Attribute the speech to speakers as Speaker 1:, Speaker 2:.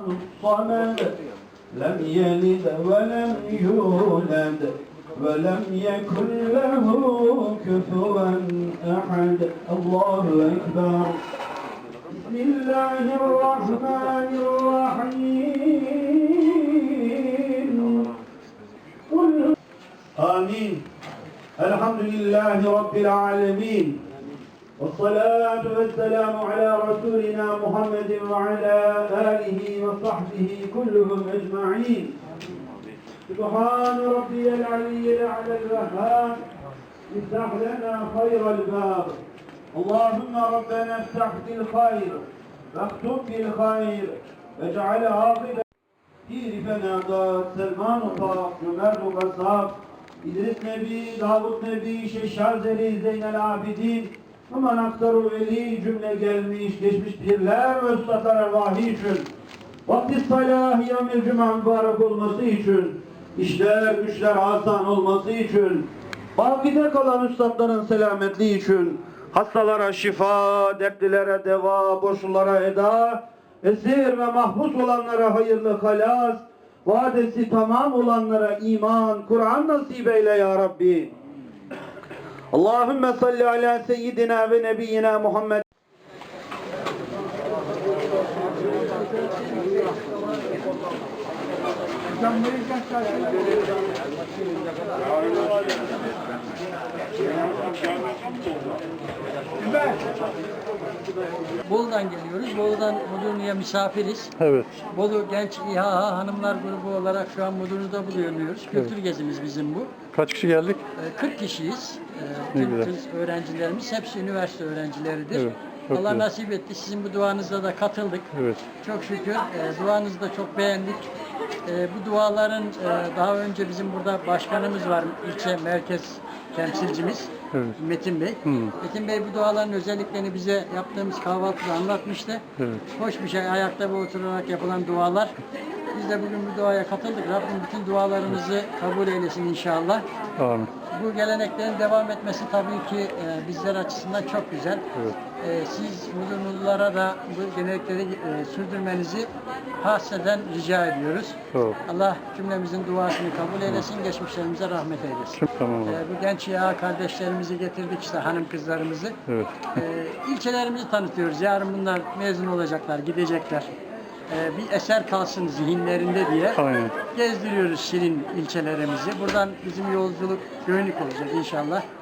Speaker 1: الصمد لم يلد ولم يولد ولم يكن له كفوا أحد الله أكبر بسم الله الرحمن الرحيم قل آمين الحمد لله رب العالمين والصلاة والسلام على رسولنا محمد وعلى آله وصحبه كلهم أجمعين. سبحان ربي العلي الأعلى الوهاب. افتح لنا خير الباب. اللهم ربنا افتح بالخير واختم بالخير واجعل عاقبة Pir Fenada, Selman Ufak, Ömer Kasap, İdris Nebi, Davut Nebi, Şeşşazeli, Zeynel Abidin, Aman Aktar Veli cümle gelmiş, geçmiş pirler ve üstadlar ervahı için, vakti salah yamil cuma mübarek olması için, işler güçler asan olması için, bakide kalan üstadların selametliği için, hastalara şifa, dertlilere deva, boşlulara eda, esir ve mahpus olanlara hayırlı halas, vadesi tamam olanlara iman, Kur'an nasip eyle ya Rabbi. Allahümme salli ala seyyidina ve nebiyyina Muhammed.
Speaker 2: Bolu'dan geliyoruz. Bolu'dan Mudurnu'ya misafiriz.
Speaker 3: Evet.
Speaker 2: Bolu Genç İHA Hanımlar Grubu olarak şu an Mudurnu'da bulunuyoruz. Kültür gezimiz bizim bu.
Speaker 3: Kaç kişi geldik?
Speaker 2: Ee, 40 kişiyiz. Ee,
Speaker 3: Ne güzel.
Speaker 2: kız öğrencilerimiz. Hepsi üniversite öğrencileridir.
Speaker 3: Evet, çok
Speaker 2: Allah
Speaker 3: güzel.
Speaker 2: nasip etti. Sizin bu duanızda da katıldık.
Speaker 3: Evet.
Speaker 2: Çok şükür. E, duanızı da çok beğendik. E, bu duaların e, daha önce bizim burada başkanımız var. ilçe merkez temsilcimiz.
Speaker 3: Evet.
Speaker 2: Metin Bey. Metin Bey bu duaların özelliklerini bize yaptığımız kahvaltıda anlatmıştı.
Speaker 3: Evet.
Speaker 2: Hoş bir şey ayakta ve oturarak yapılan dualar. Biz de bugün bu duaya katıldık. Rabbim bütün dualarımızı kabul eylesin inşallah.
Speaker 3: Amin.
Speaker 2: Bu geleneklerin devam etmesi tabii ki e, bizler açısından çok güzel.
Speaker 3: Evet.
Speaker 2: E, siz Mudurnulara da bu gelenekleri e, sürdürmenizi hasreden rica ediyoruz.
Speaker 3: Ol.
Speaker 2: Allah cümlemizin duasını kabul eylesin, geçmişlerimize rahmet eylesin.
Speaker 3: Tamam.
Speaker 2: E, bu genç ya kardeşlerimizi getirdik işte hanım kızlarımızı.
Speaker 3: Evet.
Speaker 2: E, ilçelerimizi tanıtıyoruz. Yarın bunlar mezun olacaklar, gidecekler. E, bir eser kalsın zihinlerinde diye
Speaker 3: Aynen.
Speaker 2: gezdiriyoruz Şirin ilçelerimizi. Buradan bizim yolculuk Göynük olacak inşallah.